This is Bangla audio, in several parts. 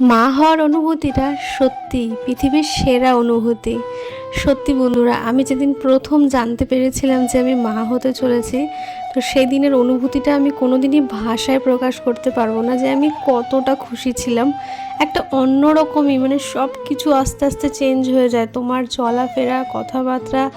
মা হওয়ার অনুভূতিটা সত্যি পৃথিবীর সেরা অনুভূতি। সত্যি বন্ধুরা, আমি যেদিন প্রথম জানতে পেরেছিলাম যে আমি মা হতে চলেছি, তো সেই দিনের অনুভূতিটা আমি কোনোদিনই ভাষায় প্রকাশ করতে পারব না যে আমি কতটা খুশি ছিলাম। একটা অন্যরকমই মানে সব কিছু আস্তে আস্তে চেঞ্জ হয়ে যায়। তোমার চলাফেরা, কথাবার্তা,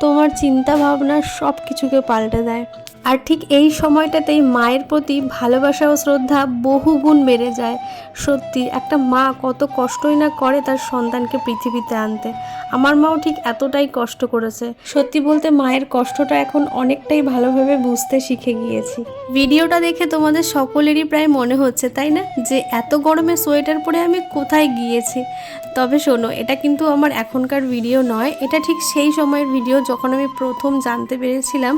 তোমার চিন্তা ভাবনা সব কিছুকে পাল্টে দেয়। আর ঠিক এই সময়টাতেই মায়ের প্রতি ভালোবাসা ও শ্রদ্ধা বহুগুণ বেড়ে যায়। সত্যি, একটা মা কত কষ্টই না করে তার সন্তানকে পৃথিবীতে আনতে। আমার মাও ঠিক এতটাই কষ্ট করেছে। সত্যি বলতে মায়ের কষ্টটা এখন অনেকটাই ভালোভাবে বুঝতে শিখে গিয়েছি। ভিডিওটা দেখে তোমাদের সকলেরই প্রায় মনে হচ্ছে, তাই না? যে এত গরমে সোয়েটার পরে আমি কোথায় গিয়েছি? তবে শোনো, এটা কিন্তু আমার এখনকার ভিডিও নয়। এটা ঠিক সেই সময়ের ভিডিও যখন আমি প্রথম জানতে পেরেছিলাম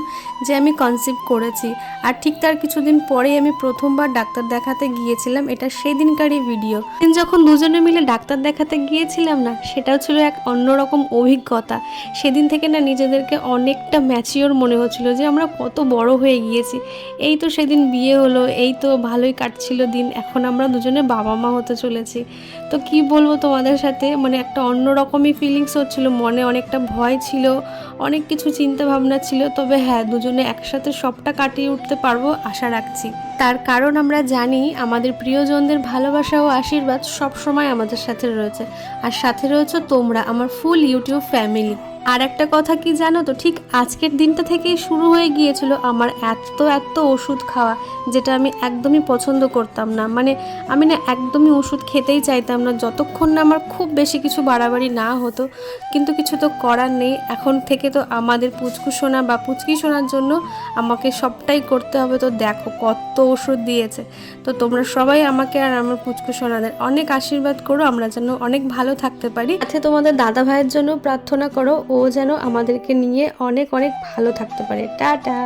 যে আমি কনসিভ করেছি। আর ঠিক তার কিছুদিন পরেই আমি প্রথমবার ডাক্তার দেখাতে গিয়েছিলাম, এটা সেই দিনকারই ভিডিও যখন দুজনে মিলে ডাক্তার দেখাতে গিয়েছিলাম না, সেটাও ছিল এক অন্যরকম অভিজ্ঞতা। সেদিন থেকে না নিজেদেরকে অনেকটা ম্যাচিওর মনে হচ্ছিল যে আমরা কত বড় হয়ে গিয়েছি। এই তো সেদিন বিয়ে হলো, এই তো ভালোই কাটছিল দিন, এখন আমরা দুজনে বাবা মা হতে চলেছি। তো কি বলব তোমাদের সাথে? মানে একটা অন্যরকমই ফিলিংস হচ্ছিল, মনে অনেকটা ভয় ছিল, অনেক কিছু চিন্তা ভাবনা ছিল, তবে হ্যাঁ দুজনে একসাথে সবটা কাটিয়ে উঠতে পারব আশা রাখছি। তার কারণ আমরা জানি আমাদের প্রিয়জনদের ভালোবাসা ও আশীর্বাদ সব সময় আমাদের সাথে রয়েছে। আর সাথে রয়েছে তোমরা, আমার ফুল ইউটিউব ফ্যামিলি আর একটা কথা কি জানো তো? ঠিক আজকের দিনটা থেকেই শুরু হয়ে গিয়েছিল আমার এত এত ওষুধ খাওয়া, যেটা আমি একদমই পছন্দ করতাম না। মানে আমি না একদমই ওষুধ খেতেই চাইতাম না। যতক্ষণ না আমার খুব বেশি কিছু বাড়াবাড়ি না হতো, কিন্তু কিছু তো করার নেই। এখন থেকে তো আমাদের পুচকু সোনা বা পুচকি শোনার জন্য আমাকে সবটাই করতে হবে। তো দেখো কত ওষুধ দিয়েছে। তো তোমরা সবাই আমাকে আর আমার পুচকু সোনাদের অনেক আশীর্বাদ করো। আমরা যেন অনেক ভালো থাকতে পারি। সাথে তোমাদের দাদা ভাইয়ের জন্য প্রার্থনা করো। ও যেন আমাদেরকে নিয়ে অনেক অনেক ভালো থাকতে পারে। টাটা।